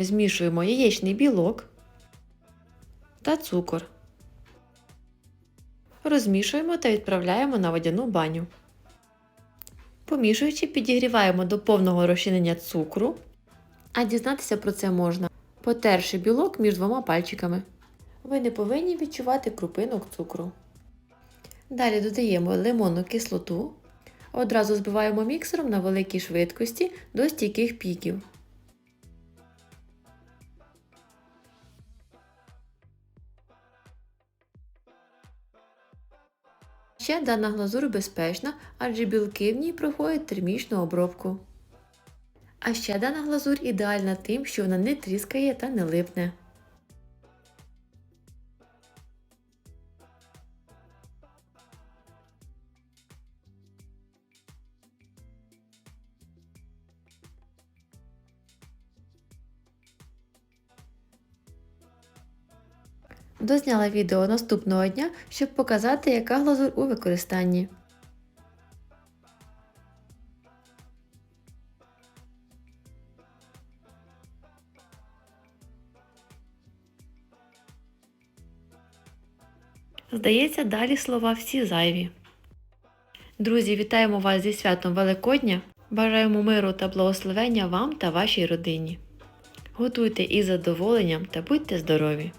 Змішуємо яєчний білок та цукор. Розмішуємо та відправляємо на водяну баню. Помішуючи, підігріваємо до повного розчинення цукру, а дізнатися про це можна, потерши білок між двома пальчиками. Ви не повинні відчувати крупинок цукру. Далі додаємо лимонну кислоту. Одразу збиваємо міксером на великій швидкості до стійких піків. Ще дана глазур безпечна, адже білки в ній проходять термічну обробку. А ще дана глазур ідеальна тим, що вона не тріскає та не липне. Дозняла відео наступного дня, щоб показати, яка глазур у використанні. Здається, далі слова всі зайві. Друзі, вітаємо вас зі святом Великодня. Бажаємо миру та благословення вам та вашій родині. Готуйте із задоволенням та будьте здорові!